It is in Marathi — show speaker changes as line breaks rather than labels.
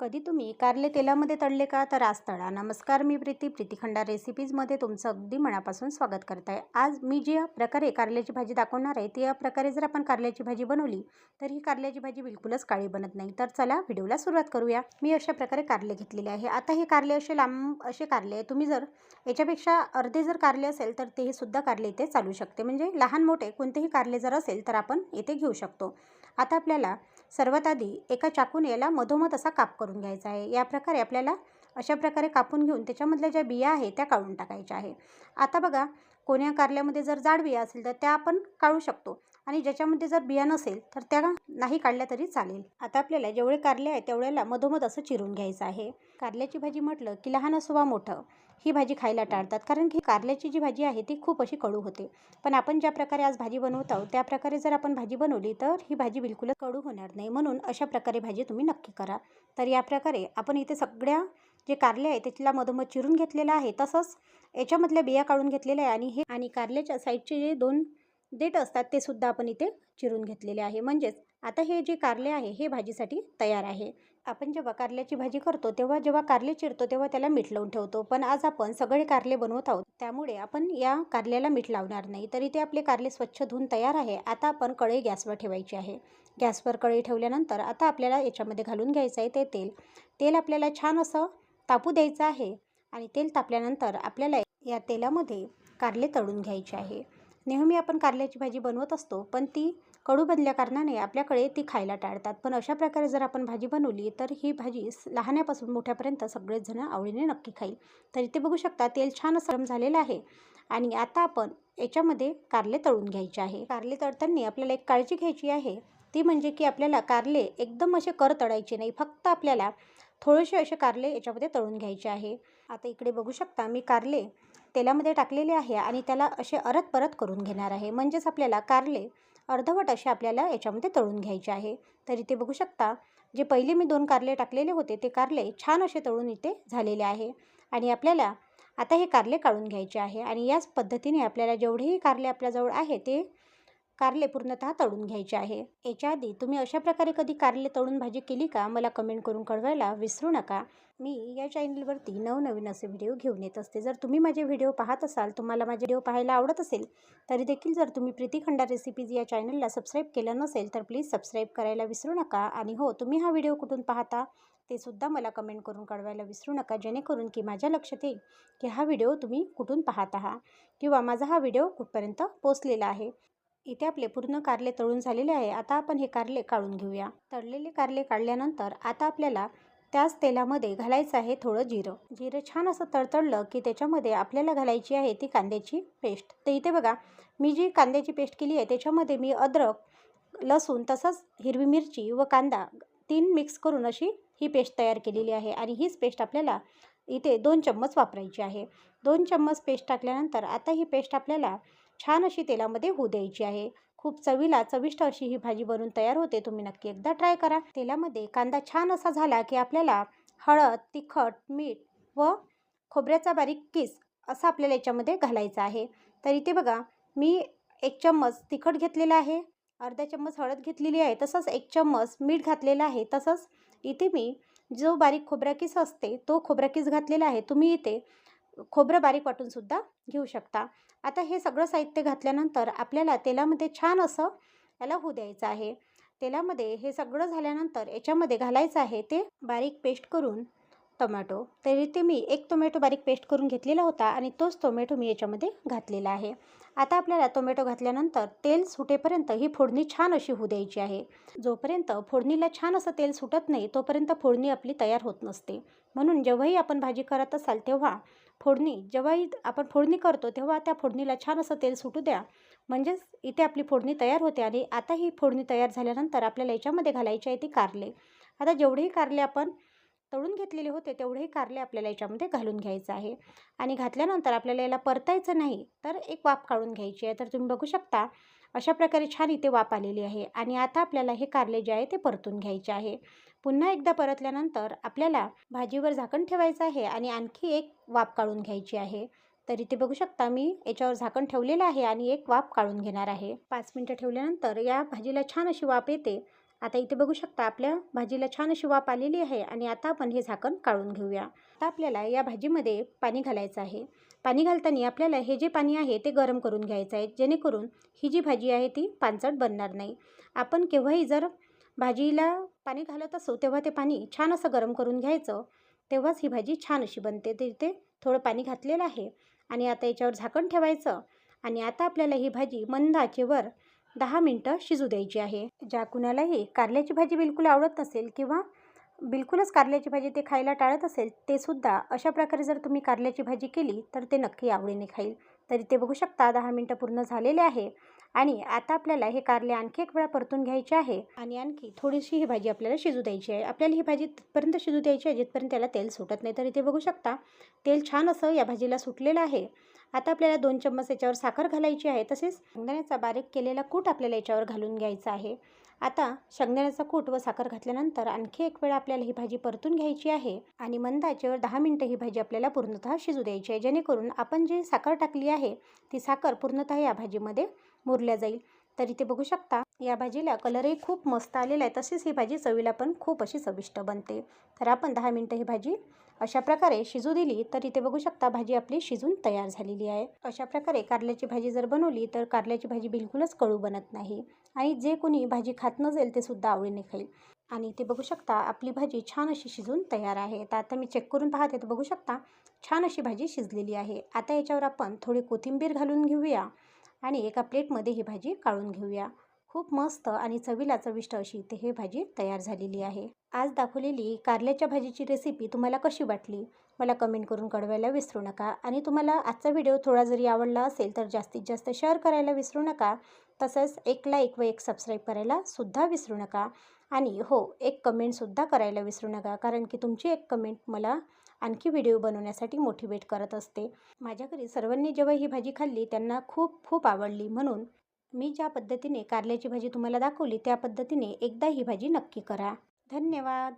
कधी तुम्ही कारले तेलामध्ये तळले का? तर आज तळा. नमस्कार मी प्रीती. प्रीतीखंडा रेसिपीजमध्ये तुमचं अगदी मनापासून स्वागत करत आहे आज मी जी या प्रकारे कारल्याची भाजी दाखवणार आहे ती या प्रकारे जर आपण कारल्याची भाजी बनवली तर ही कारल्याची भाजी बिलकुलच काळी बनत नाही. तर चला व्हिडिओला सुरुवात करूया. मी अशा प्रकारे कारले घेतलेले आहे. आता हे कारले असे लांब असे कारले आहे. तुम्ही जर याच्यापेक्षा अर्धे जर कारले असेल तर ते सुद्धा कारले इथे चालू शकते. म्हणजे लहान मोठे कोणतेही कारले जर असेल तर आपण इथे घेऊ शकतो. आता आपल्याला सर्वात आधी एका चाकून याला मधोमध असा काप करून घ्यायचा आहे. या प्रकारे आपल्याला अशा प्रकारे कापून घेऊन त्याच्यामधल्या ज्या बिया आहे त्या काढून टाकायच्या आहे आता बघा कोण्या कारल्यामध्ये जर जाड बिया असेल तर त्या आपण काढू शकतो आणि ज्याच्यामध्ये जर बिया नसेल तर त्या नाही काढल्या तरी चालेल. आता आपल्याला जेवढे कारले आहे तेवढ्याला मधोमध असं चिरून घ्यायचं आहे. कारल्याची भाजी म्हटलं की लहान असो वा मोठं ही भाजी खायला टाळतात. कारण की कारल्याची जी भाजी आहे ती खूप अशी कडू होते. पण आपण ज्या प्रकारे आज भाजी बनवत आहोत त्या प्रकारे जर आपण भाजी बनवली तर ही भाजी बिलकुलच कडू होणार नाही. म्हणून अशा प्रकारे भाजी तुम्ही नक्की करा. तर या प्रकारे आपण इथे सगळ्या जे कारले आहे त्याला मधोमध चिरून घेतलेलं आहे. तसंच याच्यामधल्या बिया काढून घेतलेल्या आहे आणि हे आणि कारल्याच्या साईडचे जे दोन देठ असतात ते सुद्धा आपण इथे चिरून घेतलेले आहे. म्हणजेच आता हे जे कारले आहे हे भाजीसाठी तयार आहे. आपण जेव्हा कारल्याची भाजी करतो तेव्हा जेव्हा कारले चिरतो तेव्हा त्याला मीठ लावून ठेवतो. पण आज आपण सगळे कारले बनवत आहोत त्यामुळे आपण या कारल्याला मीठ लावणार नाही. तरी ते आपले कारले स्वच्छ धुवून तयार आहे. आता आपण कढई गॅसवर ठेवायची आहे. गॅसवर कढई ठेवल्यानंतर आता आपल्याला याच्यामध्ये घालून घ्यायचं आहे ते तेल. तेल आपल्याला छान असं तापू द्यायचं आहे आणि तेल तापल्यानंतर आपल्याला या तेलामध्ये कारले तळून घ्यायचे आहे. नेहमी आपण कारल्याची भाजी बनवत असतो पण ती कडू बदल्याकारणाने आपल्याकडे ती खायला टाळतात. पण अशा प्रकारे जर आपण भाजी बनवली तर ही भाजी लहान्यापासून मोठ्यापर्यंत सगळेच जण आवडीने नक्की खाईल. तर इथे बघू शकता तेल छान असं झालेलं आहे आणि आता आपण याच्यामध्ये कारले तळून घ्यायचे आहे. कारले तळताना आपल्याला एक काळजी घ्यायची आहे. ती म्हणजे की आपल्याला कारले एकदम असे कर तळायचे नाही. फक्त आपल्याला थोडेसे असे कारले याच्यामध्ये तळून घ्यायचे आहे. आता इकडे बघू शकता मी कारले तेलामध्ये टाकलेले आहे आणि त्याला असे अरत परत करून घेणार आहे. म्हणजेच आपल्याला कारले अर्धवट असे आपल्याला याच्यामध्ये तळून घ्यायचे आहे. तर इथे बघू शकता जे पहिले मी दोन कारले टाकलेले होते ते कारले छान असे तळून इथे झालेले आहे. आणि आपल्याला आता हे कारले काढून घ्यायचे आहे. आणि याच पद्धतीने आपल्याला जेवढेही कारले आपल्याजवळ आहे ते कारले पूर्णतः तळून घ्यायचे आहे. याच्या आधी तुम्ही अशा प्रकारे कधी कारले तळून भाजी केली का? मला कमेंट करून कळवायला विसरू नका. मी या चॅनलवरती नवनवीन असे व्हिडिओ घेऊन येत असते. जर तुम्ही माझे व्हिडिओ पाहत असाल तुम्हाला माझे व्हिडिओ पाहायला आवडत असेल तरी देखील जर तुम्ही प्रीती खंडा रेसिपीज या चॅनलला सबस्क्राईब केलं नसेल तर प्लीज सबस्क्राईब करायला विसरू नका. आणि हो तुम्ही हा व्हिडिओ कुठून पाहता? ते सुद्धा मला कमेंट करून कळवायला विसरू नका जेणेकरून की माझ्या लक्षात येईल की हा व्हिडिओ तुम्ही कुठून पाहत आहात किंवा माझा हा व्हिडिओ कुठपर्यंत पोचलेला आहे. इथे आपले पूर्ण कारले तळून झालेले आहे. आता आपण हे कारले काढून घेऊया. तळलेले कारले काढल्यानंतर आता आपल्याला त्याच तेलामध्ये घालायचं आहे थोडं जिरं. जिरं छान असं तळतळलं की त्याच्यामध्ये आपल्याला घालायची आहे ती कांद्याची पेस्ट. तर इथे बघा मी जी कांद्याची पेस्ट केली आहे त्याच्यामध्ये मी अद्रक लसूण तसंच हिरवी मिरची व कांदा तीन मिक्स करून अशी ही पेस्ट तयार केलेली आहे आणि हीच पेस्ट आपल्याला इथे दोन चम्मच वापरायची आहे. दोन चम्मच पेस्ट टाकल्यानंतर आता ही पेस्ट आपल्याला छान अशी तेलामध्ये होऊ द्यायची आहे. खूप चवीला चविष्ट अशी ही भाजी बनवून तयार होते तुम्ही नक्की एकदा ट्राय करा. तेलामध्ये कांदा छान असा झाला की आपल्याला हळद तिखट मीठ व खोबऱ्याचा बारीक किस असा आपल्याला याच्यामध्ये घालायचा आहे. तर इथे बघा मी एक चम्मच तिखट घेतलेला आहे. अर्धा चम्मच हळद घेतलेली आहे तसंच एक चम्मच मीठ घातलेलं आहे. तसंच इथे मी जो बारीक खोबरा किस असते तो खोबरा किस घातलेला आहे. तुम्ही इथे खोबरं बारीक वाटूनसुद्धा घेऊ शकता. आता हे सगळं साहित्य घातल्यानंतर आपल्याला तेलामध्ये छान असं याला होऊ द्यायचं आहे. तेलामध्ये हे सगळं झाल्यानंतर याच्यामध्ये घालायचं आहे ते बारीक पेस्ट करून टोमॅटो. तरी ते मी एक टोमॅटो बारीक पेस्ट करून घेतलेला होता आणि तोच टोमॅटो मी याच्यामध्ये घातलेला आहे. आता आपल्याला टोमॅटो घातल्यानंतर तेल सुटेपर्यंत ही फोडणी छान अशी होऊ द्यायची आहे. जोपर्यंत फोडणीला छान असं तेल सुटत नाही तोपर्यंत फोडणी आपली तयार होत नसते. म्हणून जेव्हाही आपण भाजी करत असाल तेव्हा फोडणी जेव्हाही आपण फोडणी करतो तेव्हा त्या फोडणीला छान असं तेल सुटू द्या. म्हणजेच इथे आपली फोडणी तयार होते आणि आता ही फोडणी तयार झाल्यानंतर आपल्याला याच्यामध्ये घालायची आहे ती कारले. आता जेवढेही कारले आपण तळून घेतलेले होते तेवढेही कारले आपल्याला याच्यामध्ये घालून घ्यायचं आहे. आणि घातल्यानंतर आपल्याला याला परतायचं नाही तर एक वाफ काढून घ्यायची आहे. तर तुम्ही बघू शकता अशा प्रकारे छान इथे वाफ आलेली आहे. आणि आता आपल्याला हे कारले जे आहे ते परतून घ्यायचे आहे. पुन्हा एकदा परतल्यानंतर आपल्याला भाजीवर झाकण ठेवायचं आहे आणि आणखी एक वाफ काढून घ्यायची आहे. तर इथे बघू शकता मी याच्यावर झाकण ठेवलेलं आहे आणि एक वाफ काढून घेणार आहे. पाच मिनटं ठेवल्यानंतर या भाजीला छान अशी वाफ येते. आता इथे बघू शकता आपल्या भाजीला छान अशी वाफ आलेली आहे आणि आता आपण हे झाकण काढून घेऊया. आता आपल्याला या भाजीमध्ये पाणी घालायचं आहे. पाणी घालताना आपल्याला हे जे पाणी आहे ते गरम करून घ्यायचं आहे. जेणेकरून ही जी भाजी आहे ती पानसट बनणार नाही. आपण केव्हाही जर भाजीला पाणी घालत असो तेव्हा ते पाणी छान असं गरम करून घ्यायचं. तेव्हाच ही भाजी छान अशी बनते. ते इथे थोडं पाणी घातलेलं आहे आणि आता याच्यावर झाकण ठेवायचं आणि आता आपल्याला ही भाजी मंद आचेवर दहा मिनटं शिजू द्यायची आहे. ज्या कुणालाही कारल्याची भाजी बिलकुल आवडत नसेल किंवा बिलकुलच कारल्याची भाजी ते खायला टाळत असेल ते सुद्धा अशा प्रकारे जर तुम्ही कारल्याची भाजी केली तर ते नक्की आवडीने खाईल. तरी ते बघू शकता दहा मिनटं पूर्ण झालेले आहे. आणि आता आपल्याला हे कारले आणखी एक वेळा परतून घ्यायचे आहे. आणि आणखी थोडीशी ही भाजी आपल्याला शिजू द्यायची आहे. आपल्याला ही भाजी तिथपर्यंत शिजू द्यायची आहे जिथपर्यंत त्याला तेल सुटत नाही. तर इथे बघू शकता तेल छान असं या भाजीला सुटलेलं आहे. आता आपल्याला दोन चम्मच याच्यावर साखर घालायची आहे. तसेच शेंगदाण्याचा बारीक केलेला कूट आपल्याला याच्यावर घालून घ्यायचा आहे. आता शेंगदाण्याचा कूट व साखर घातल्यानंतर आणखी एक वेळा आपल्याला ही भाजी परतून घ्यायची आहे. आणि मंद आचेवर दहा मिनटं ही भाजी आपल्याला पूर्णतः शिजू द्यायची आहे. जेणेकरून आपण जी साखर टाकली आहे ती साखर पूर्णतः या भाजीमध्ये मुरल्या जाईल. तर इथे बघू शकता या भाजीला कलरही खूप मस्त आलेला आहे. तसेच ही भाजी चवीला पण खूप अशी चविष्ट बनते. तर आपण दहा मिनटं ही भाजी अशा प्रकारे शिजू दिली तर इथे बघू शकता भाजी आपली शिजून तयार झालेली आहे. अशा प्रकारे कारल्याची भाजी जर बनवली तर कारल्याची भाजी बिलकुलच कडू बनत नाही आणि जे कोणी भाजी खात नसेल ते सुद्धा आवडीने खाईल. आणि ते बघू शकता आपली भाजी छान अशी शिजून तयार आहे. तर आता मी चेक करून पाहते तर बघू शकता छान अशी भाजी शिजलेली आहे. आता याच्यावर आपण थोडी कोथिंबीर घालून घेऊया. आणि एका प्लेटमध्ये ही भाजी काढून घेऊया. खूप मस्त आणि चवीला चविष्ट अशी इथे ही भाजी तयार झालेली आहे. आज दाखवलेली कारल्याच्या भाजीची रेसिपी तुम्हाला कशी वाटली? मला कमेंट करून कळवायला विसरू नका. आणि तुम्हाला आजचा व्हिडिओ थोडा जरी आवडला असेल तर जास्तीत जास्त शेअर करायला विसरू नका. तसंच एक लाईक व एक सबस्क्राईब करायला सुद्धा विसरू नका. आणि हो एक कमेंटसुद्धा करायला विसरू नका. कारण की तुमची एक कमेंट मला आणखी व्हिडिओ बनवण्यासाठी मोटिवेट करत असते. माझ्या घरी सर्वांनी जेव्हा ही भाजी खाल्ली त्यांना खूप खूप आवडली. म्हणून मी ज्या पद्धतीने कारल्याची भाजी तुम्हाला दाखवली त्या पद्धतीने एकदा ही भाजी नक्की करा. धन्यवाद.